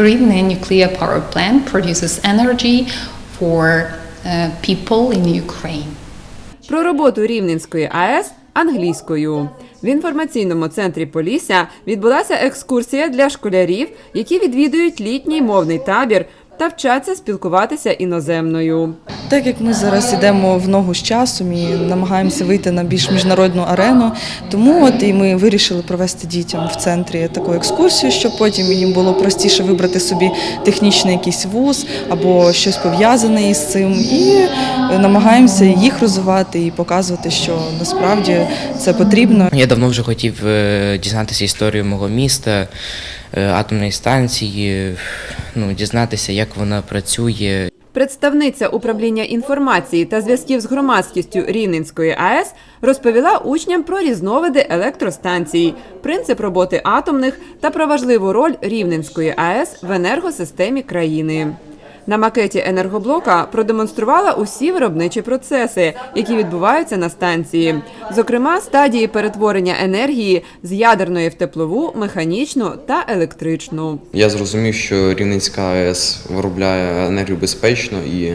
Rivne nuclear power plant produces energy for uh, people in Ukraine. Про роботу Рівненської АЕС англійською. В інформаційному центрі Полісся відбулася екскурсія для школярів, які відвідують літній мовний табір та вчаться спілкуватися іноземною. Так як ми зараз йдемо в ногу з часом і намагаємося вийти на більш міжнародну арену, тому от і ми вирішили провести дітям в центрі таку екскурсію, щоб потім їм було простіше вибрати собі технічний якийсь вуз або щось пов'язане із цим. І намагаємося їх розвивати і показувати, що насправді це потрібно. Я давно вже хотів е, дізнатися історію мого міста, атомної станції, ну, дізнатися, як вона працює, Представниця управління інформації та зв'язків з громадськістю Рівненської АЕС розповіла учням про різновиди електростанцій, принцип роботи атомних та про важливу роль Рівненської АЕС в енергосистемі країни. На макеті енергоблока продемонструвала усі виробничі процеси, які відбуваються на станції, зокрема стадії перетворення енергії з ядерної в теплову, механічну та електричну. Я зрозумів, що Рівненська АЕС виробляє енергію безпечно і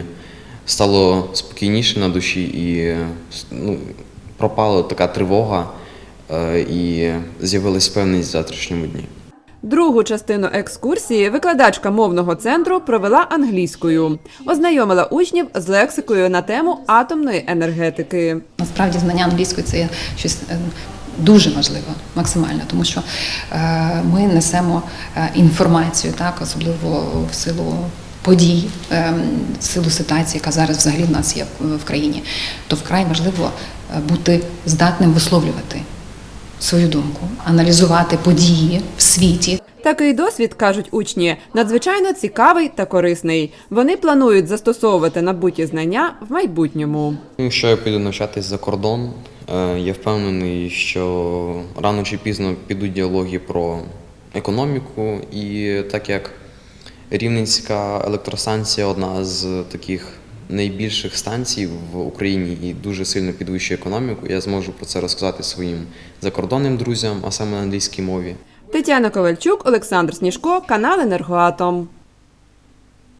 стало спокійніше на душі, і ну, пропала така тривога, е, і з'явилась певність в завтрашньому дні. Другу частину екскурсії викладачка мовного центру провела англійською, ознайомила учнів з лексикою на тему атомної енергетики. Насправді знання англійської це щось е, дуже важливе, максимально, тому що е, ми несемо е, інформацію, так, особливо в силу подій, в силу ситуації, яка зараз взагалі в нас є в- країні, то вкрай важливо бути здатним висловлювати свою думку, аналізувати події в світі, Такий досвід, кажуть учні, надзвичайно цікавий та корисний. Вони планують застосовувати набуті знання в майбутньому. Якщо я піду навчатись за кордон, е, я впевнений, що рано чи пізно підуть діалоги про економіку, і так як Рівненська електростанція одна з таких найбільших станцій в Україні і дуже сильно підвищує економіку, я зможу про це розказати своїм закордонним друзям, а саме на англійській мові. Тетяна Ковальчук, Олександр Сніжко, канал Енергоатом.